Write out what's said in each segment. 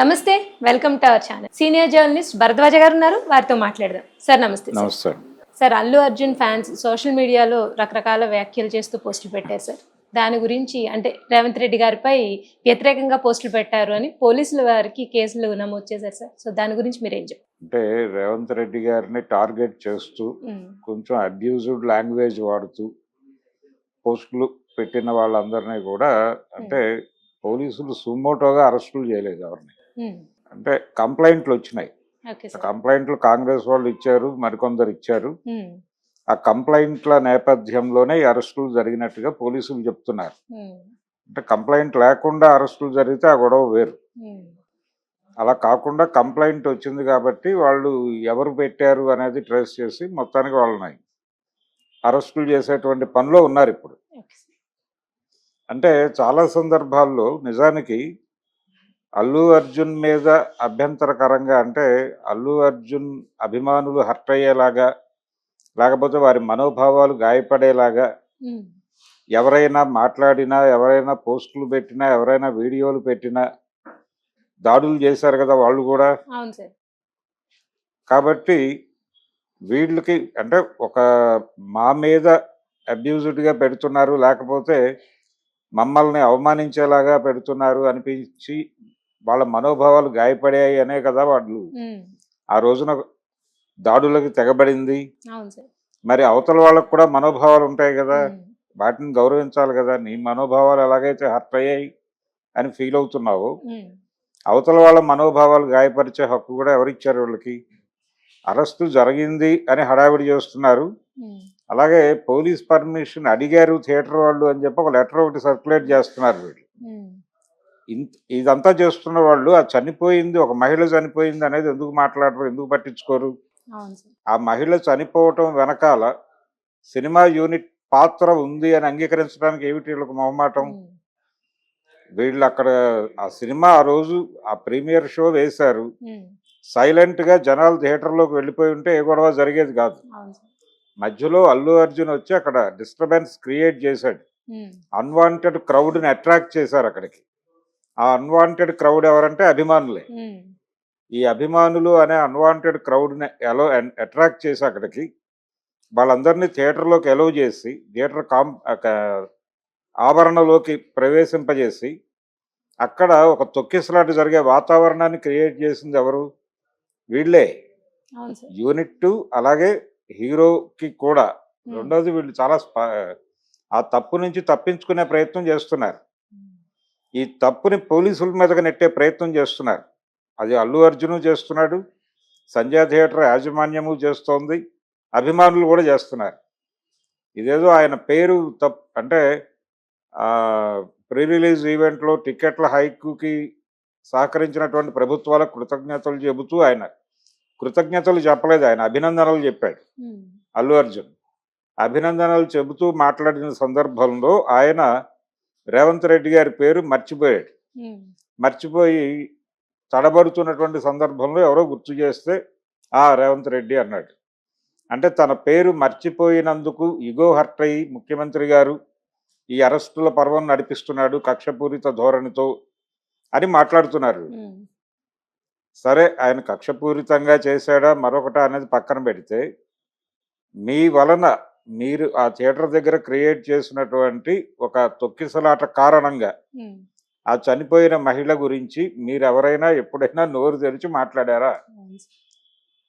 నమస్తే welcome to our channel. Senior journalist Bharadwaj గారు ఉన్నారు వారితో మాట్లాడదాం. సార్ నమస్తే సార్. నమస్తే. Sir Allu Arjun fans social మీడియాలో రకరకాల వ్యాఖ్యలు చేస్తూ పోస్టులు పెట్టారు సార్. దాని గురించి అంటే రేవంత్ రెడ్డి గారిపై వ్యతిరేకంగా పోస్టులు పెట్టారు అని పోలీసుల వారికి కేసులు నమోదు చేశారు సార్. సో దాని గురించి మీరు ఏం అంటే రేవంత్ రెడ్డి గారిని టార్గెట్ చేస్తూ కొంచెం అబ్యూజ్డ్ లాంగ్వేజ్ వాడుతూ పోస్టులు పెట్టిన వాళ్ళందరినీ కూడా అంటే పోలీసులు సుమోటోగా అరెస్టులు చేయలేదు ఎవరిని. అంటే కంప్లైంట్లు వచ్చినాయి. కంప్లైంట్లు కాంగ్రెస్ వాళ్ళు ఇచ్చారు మరికొందరు ఇచ్చారు. ఆ కంప్లైంట్ల నేపథ్యంలోనే అరెస్టులు జరిగినట్టుగా పోలీసులు చెప్తున్నారు. అంటే కంప్లైంట్ లేకుండా అరెస్టులు జరిగితే ఆ గొడవ వేరు. అలా కాకుండా కంప్లైంట్ వచ్చింది కాబట్టి వాళ్ళు ఎవరు పెట్టారు అనేది ట్రేస్ చేసి మొత్తానికి వాళ్ళని అరెస్టులు చేసేటువంటి పనిలో ఉన్నారు ఇప్పుడు. అంటే చాలా సందర్భాల్లో నిజానికి అల్లు అర్జున్ మీద అభ్యంతరకరంగా అంటే అల్లు అర్జున్ అభిమానులు హర్ట్ అయ్యేలాగా లేకపోతే వారి మనోభావాలు గాయపడేలాగా ఎవరైనా మాట్లాడినా ఎవరైనా పోస్టులు పెట్టినా ఎవరైనా వీడియోలు పెట్టినా దాడులు చేశారు కదా వాళ్ళు కూడా. కాబట్టి వీళ్ళకి అంటే ఒక మా మీద అబ్యూజ్డ్గా పెడుతున్నారు లేకపోతే మమ్మల్ని అవమానించేలాగా పెడుతున్నారు అనిపించి వాళ్ళ మనోభావాలు గాయపడాయి అనే కదా వాళ్ళు. ఆ రోజున దాడులకి తెగబడింది. మరి అవతల వాళ్ళకు కూడా మనోభావాలు ఉంటాయి కదా. వాటిని గౌరవించాలి కదా. నీ మనోభావాలు ఎలాగైతే హర్ట్ అయ్యాయి అని ఫీల్ అవుతున్నావో అవతల వాళ్ళ మనోభావాలు గాయపరిచే హక్కు కూడా ఎవరిచ్చారు వీళ్ళకి? అరెస్టు జరిగింది అని హడావిడి చేస్తున్నారు. అలాగే పోలీస్ పర్మిషన్ అడిగారు థియేటర్ వాళ్ళు అని చెప్పి ఒక లెటర్ ఒకటి సర్క్యులేట్ చేస్తున్నారు వీళ్ళు. ఇదంతా చేస్తున్న వాళ్ళు ఆ చనిపోయింది ఒక మహిళ చనిపోయింది అనేది ఎందుకు మాట్లాడరు ఎందుకు పట్టించుకోరు? ఆ మహిళ చనిపోవటం వెనకాల సినిమా యూనిట్ పాత్ర ఉంది అని అంగీకరించడానికి ఏమిటి వీళ్ళకి మొహమాటం? వీళ్ళు అక్కడ ఆ సినిమా ఆ రోజు ఆ ప్రీమియర్ షో వేశారు. సైలెంట్గా జనాలు థియేటర్లోకి వెళ్ళిపోయి ఉంటే ఏ గొడవ జరిగేది కాదు. మధ్యలో అల్లు అర్జున్ వచ్చి అక్కడ డిస్టర్బెన్స్ క్రియేట్ చేశాడు. అన్వాంటెడ్ క్రౌడ్ని అట్రాక్ట్ చేశారు అక్కడికి. ఆ అన్వాంటెడ్ క్రౌడ్ ఎవరంటే అభిమానులే. ఈ అభిమానులు అనే అన్వాంటెడ్ క్రౌడ్ని ఎలో అట్రాక్ట్ చేసి అక్కడికి వాళ్ళందరినీ థియేటర్లోకి ఎలవ్ చేసి థియేటర్ కాం ఆవరణలోకి ప్రవేశింపజేసి అక్కడ ఒక తొక్కిసలాట జరిగే వాతావరణాన్ని క్రియేట్ చేసింది ఎవరు? వీళ్ళే. యూనిట్ అలాగే హీరోకి కూడా. రెండోది వీళ్ళు చాలా ఆ తప్పు నుంచి తప్పించుకునే ప్రయత్నం చేస్తున్నారు. ఈ తప్పుని పోలీసుల మీదకి నెట్టే ప్రయత్నం చేస్తున్నారు. అది అల్లు అర్జును చేస్తున్నాడు సంజయ్ థియేటర్ యాజమాన్యము చేస్తోంది అభిమానులు కూడా చేస్తున్నారు. ఇదేదో ఆయన పేరు తప్ అంటే ప్రీ రిలీజ్ ఈవెంట్లో టికెట్ల హైక్కి సహకరించినటువంటి ప్రభుత్వాలకు కృతజ్ఞతలు చెబుతూ ఆయన కృతజ్ఞతలు చెప్పలేదు ఆయన అభినందనలు చెప్పాడు అల్లు అర్జున్. అభినందనలు చెబుతూ మాట్లాడిన సందర్భంలో ఆయన రేవంత్ రెడ్డి గారి పేరు మర్చిపోయాడు. మర్చిపోయి తడబడుతున్నటువంటి సందర్భంలో ఎవరో గుర్తు చేస్తే ఆ రేవంత్ రెడ్డి అన్నాడు. అంటే తన పేరు మర్చిపోయినందుకు ఇగో హర్ట్ అయ్యి ముఖ్యమంత్రి గారు ఈ అరెస్టుల పర్వం నడిపిస్తున్నాడు కక్షపూరిత ధోరణితో అని మాట్లాడుతున్నారు. సరే ఆయన కక్షపూరితంగా చేశాడా? మరొకట అనేది పక్కన పెడితే మీ వలన మీరు ఆ థియేటర్ దగ్గర క్రియేట్ చేసినటువంటి ఒక తొక్కిసలాట కారణంగా ఆ చనిపోయిన మహిళ గురించి మీరు ఎవరైనా ఎప్పుడైనా నోరు తెరిచి మాట్లాడారా?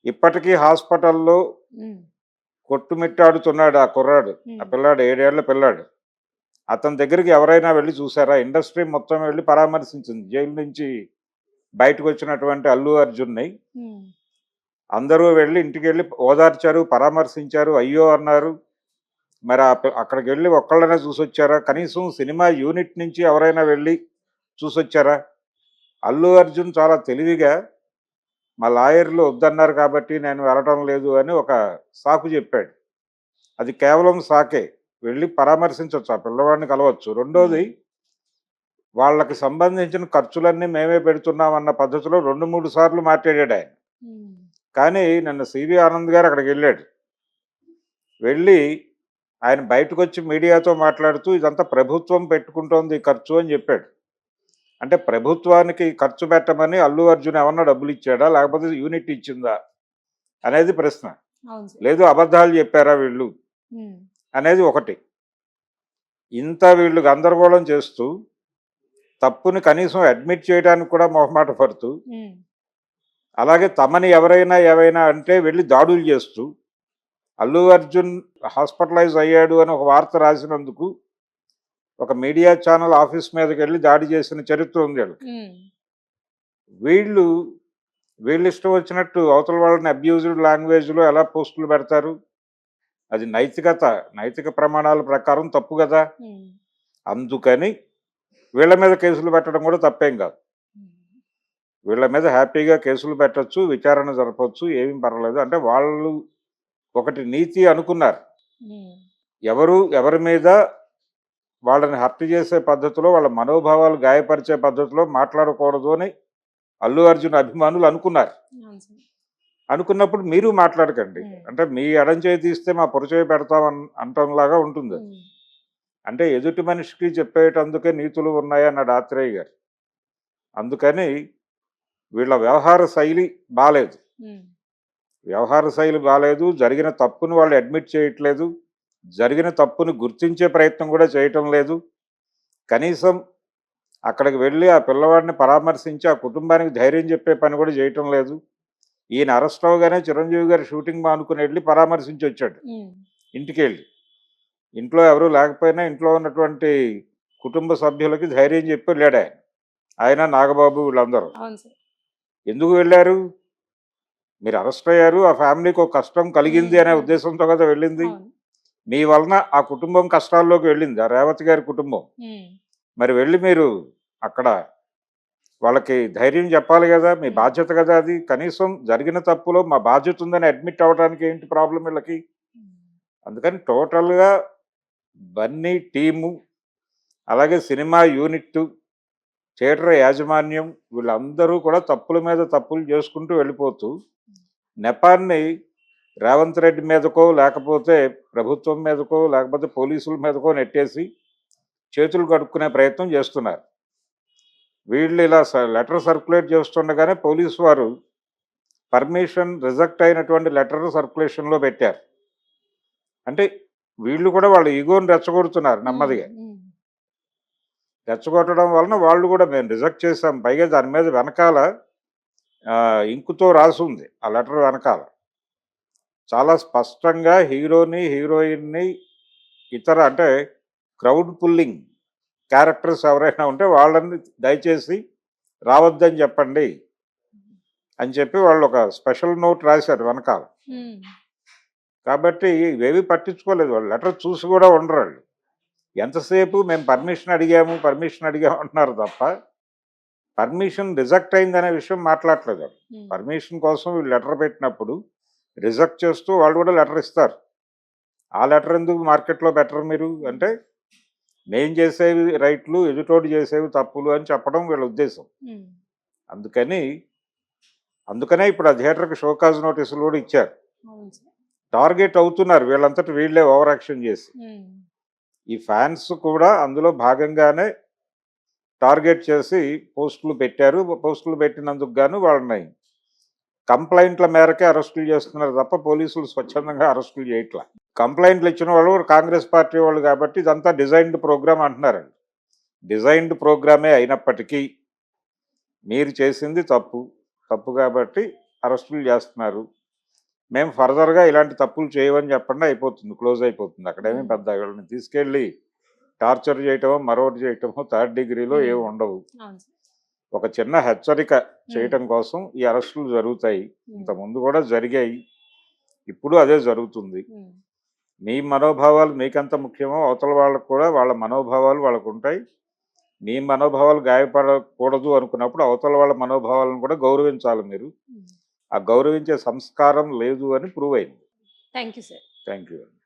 ఇప్పటికీ హాస్పిటల్లో కొట్టుమిట్టాడుతున్నాడు ఆ కుర్రాడు. ఆ పిల్లాడు ఏడేళ్ళ పిల్లాడు. అతని దగ్గరికి ఎవరైనా వెళ్ళి చూసారా? ఇండస్ట్రీ మొత్తం వెళ్ళి పరామర్శించింది. జైలు నుంచి బయటకు వచ్చినటువంటి అల్లు అర్జున్ని. అందరూ వెళ్ళి ఇంటికి వెళ్ళి ఓదార్చారు పరామర్శించారు. అయ్యో అన్నారు. మరి అక్కడికి వెళ్ళి ఒక్కళ్ళనే చూసొచ్చారా? కనీసం సినిమా యూనిట్ నుంచి ఎవరైనా వెళ్ళి చూసొచ్చారా? అల్లు అర్జున్ చాలా తెలివిగా మా లాయర్లు వద్దన్నారు కాబట్టి నేను వెళ్ళటం లేదు అని ఒక సాకు చెప్పాడు. అది కేవలం సాకే. వెళ్ళి పరామర్శించవచ్చు ఆ పిల్లవాడిని కలవచ్చు. రెండోది వాళ్ళకి సంబంధించిన ఖర్చులన్నీ మేమే పెడుతున్నామన్న పద్ధతిలో రెండు మూడు సార్లు మాట్లాడాడు ఆయన. కానీ నిన్న సివి ఆనంద్ గారు అక్కడికి వెళ్ళాడు. వెళ్ళి ఆయన బయటకు వచ్చి మీడియాతో మాట్లాడుతూ ఇదంతా ప్రభుత్వం పెట్టుకుంటోంది ఖర్చు అని చెప్పాడు. అంటే ప్రభుత్వానికి ఖర్చు పెట్టమని అల్లు అర్జున్ ఏమన్నా డబ్బులు ఇచ్చాడా లేకపోతే యూనిట్ ఇచ్చిందా? అనేది ప్రశ్న. లేదు అబద్ధాలు చెప్పారా వీళ్ళు? అనేది ఒకటి. ఇంత వీళ్ళు గందరగోళం చేస్తూ తప్పుని కనీసం అడ్మిట్ చేయడానికి కూడా మొహమాట పడుతూ అలాగే తమని ఎవరైనా ఏవైనా అంటే వెళ్ళి దాడులు చేస్తూ అల్లు అర్జున్ హాస్పిటలైజ్ అయ్యాడు అని ఒక వార్త రాసినందుకు ఒక మీడియా ఛానల్ ఆఫీస్ మీదకి వెళ్ళి దాడి చేసిన చరిత్ర ఉంది వీళ్ళకి. వీళ్ళు వీళ్ళు ఇష్టం వచ్చినట్టు అవతల వాళ్ళని అబ్యూజ్డ్ లాంగ్వేజ్లో ఎలా పోస్టులు పెడతారు? అది నైతికత నైతిక ప్రమాణాల ప్రకారం తప్పు కదా? అందుకని వీళ్ళ మీద కేసులు పెట్టడం కూడా తప్పేం కాదు. వీళ్ళ మీద హ్యాపీగా కేసులు పెట్టొచ్చు విచారణ జరపచ్చు ఏమీ పర్వాలేదు. అంటే వాళ్ళు ఒకటి నీతి అనుకున్నారు. ఎవరు ఎవరి మీద వాళ్ళని హత్య చేసే పద్ధతిలో వాళ్ళ మనోభావాలు గాయపరిచే పద్ధతిలో మాట్లాడకూడదు అని అల్లు అర్జున్ అభిమానులు అనుకున్నారు. అనుకున్నప్పుడు మీరు మాట్లాడకండి. అంటే మీ ఎడం చేయి తీస్తే మా పొరచేయి పెడతాం అన్- అంటంలాగా ఉంటుంది. అంటే ఎదుటి మనిషికి చెప్పేటందుకే నీతులు ఉన్నాయి అన్నాడు ఆత్రేయ గారు. అందుకని వీళ్ళ వ్యవహార శైలి ఉమ్, వ్యవహార శైలి బాలేదు జరిగిన తప్పును వాళ్ళు అడ్మిట్ చేయట్లేదు జరిగిన తప్పును గుర్తించే ప్రయత్నం కూడా చేయటం లేదు. కనీసం అక్కడికి వెళ్ళి ఆ పిల్లవాడిని పరామర్శించి ఆ కుటుంబానికి ధైర్యం చెప్పే పని కూడా చేయటం లేదు. ఈయన అరెస్ట్ అవగానే చిరంజీవి గారు షూటింగ్ మానుకుని వెళ్ళి పరామర్శించి వచ్చాడు. ఇంటికి వెళ్ళి ఇంట్లో ఎవరు లేకపోయినా ఇంట్లో ఉన్నటువంటి కుటుంబ సభ్యులకి ధైర్యం చెప్పి వెళ్ళాడు ఆయన. ఆయన నాగబాబు వీళ్ళందరూ. ఎందుకు వెళ్ళారు? మీరు అరెస్ట్ అయ్యారు ఆ ఫ్యామిలీకి ఒక కష్టం కలిగింది అనే ఉద్దేశంతో కదా వెళ్ళింది. మీ వలన ఆ కుటుంబం కష్టాల్లోకి వెళ్ళింది ఆ రేవతి గారి కుటుంబం. మరి వెళ్ళి మీరు అక్కడ వాళ్ళకి ధైర్యం చెప్పాలి కదా మీ బాధ్యత కదా అది. కనీసం జరిగిన తప్పులో మా బాధ్యత ఉందని అడ్మిట్ అవ్వడానికి ఏంటి ప్రాబ్లం వీళ్ళకి? అందుకని టోటల్గా బన్నీ టీము అలాగే సినిమా యూనిట్ థియేటర్ యాజమాన్యం వీళ్ళందరూ కూడా తప్పుల మీద తప్పులు చేసుకుంటూ వెళ్ళిపోతూ నెపాన్ని రేవంత్ రెడ్డి మీదకో లేకపోతే ప్రభుత్వం మీదకో లేకపోతే పోలీసుల మీదకో నెట్టేసి చేతులు కడుక్కునే ప్రయత్నం చేస్తున్నారు. వీళ్ళు ఇలా లెటర్ సర్క్యులేట్ చేస్తుండగానే పోలీసు వారు పర్మిషన్ రిజెక్ట్ అయినటువంటి లెటర్ సర్క్యులేషన్లో పెట్టారు. అంటే వీళ్ళు కూడా వాళ్ళ ఈగోని రెచ్చగొడుతున్నారు నెమ్మదిగా. రెచ్చగొట్టడం వలన వాళ్ళు కూడా మేము రిజెక్ట్ చేసాం పైగా దాని మీద వెనకాల ఇంకుతో రాసి ఉంది. ఆ లెటర్ వెనకాల. చాలా స్పష్టంగా హీరోని హీరోయిన్ని ఇతర అంటే క్రౌడ్ పుల్లింగ్ క్యారెక్టర్స్ ఎవరైనా ఉంటే వాళ్ళని దయచేసి రావద్దని చెప్పండి అని చెప్పి వాళ్ళు ఒక స్పెషల్ నోట్ రాశారు వెనకాల. కాబట్టి ఇవేవి పట్టించుకోలేదు. వాళ్ళు లెటర్ చూసి కూడా ఉండరు వాళ్ళు. ఎంతసేపు మేము పర్మిషన్ అడిగాము పర్మిషన్ అడిగాము అంటున్నారు తప్ప పర్మిషన్ రిజెక్ట్ అయిందనే విషయం మాట్లాడలేదు పర్మిషన్ కోసం వీళ్ళు లెటర్ పెట్టినప్పుడు రిజెక్ట్ చేస్తూ వాళ్ళు కూడా లెటర్ ఇస్తారు. ఆ లెటర్ ఎందుకు మార్కెట్లో బెటర్ మీరు? అంటే నేను చేసేవి రైట్లు ఎదుటోడు చేసేవి తప్పులు అని చెప్పడం వీళ్ళ ఉద్దేశం. అందుకని అందుకనే ఇప్పుడు ఆ థియేటర్కి షోకాజ్ నోటీసులు కూడా ఇచ్చారు. టార్గెట్ అవుతున్నారు. వీళ్ళంతటి వీళ్ళే ఓవర్ యాక్షన్ చేసి ఈ ఫ్యాన్స్ కూడా అందులో భాగంగానే టార్గెట్ చేసి పోస్టులు పెట్టారు. పోస్టులు పెట్టినందుకు గాను వాళ్ళని కంప్లైంట్ల మేరకే అరెస్టులు చేస్తున్నారు తప్ప పోలీసులు స్వచ్ఛందంగా అరెస్టులు చేయట్లా. కంప్లైంట్లు ఇచ్చిన వాళ్ళు కాంగ్రెస్ పార్టీ వాళ్ళు కాబట్టి ఇదంతా డిజైన్డ్ ప్రోగ్రామ్ అంటున్నారండి. డిజైన్డ్ ప్రోగ్రామే అయినప్పటికీ మీరు చేసింది తప్పు. తప్పు కాబట్టి అరెస్టులు చేస్తున్నారు. మేము ఫర్దర్గా ఇలాంటి తప్పులు చేయమని చెప్పండి అయిపోతుంది క్లోజ్ అయిపోతుంది. అక్కడేమీ పెద్ద వీళ్ళని తీసుకెళ్ళి టార్చర్ చేయటమో మరొకటి చేయటమో థర్డ్ డిగ్రీలో ఏమి ఉండవు. ఒక చిన్న హెచ్చరిక చేయటం కోసం ఈ అరెస్టులు జరుగుతాయి. ఇంతకుముందు కూడా జరిగాయి. ఇప్పుడు అదే జరుగుతుంది. మీ మనోభావాలు మీకెంత ముఖ్యమో అవతల వాళ్ళకు కూడా వాళ్ళ మనోభావాలు వాళ్ళకు ఉంటాయి. మీ మనోభావాలు గాయపడకూడదు అనుకున్నప్పుడు అవతల వాళ్ళ మనోభావాలను కూడా గౌరవించాలి మీరు. ఆ గౌరవించే సంస్కారం లేదు అని ప్రూవ్ అయింది. Thank you sir thank you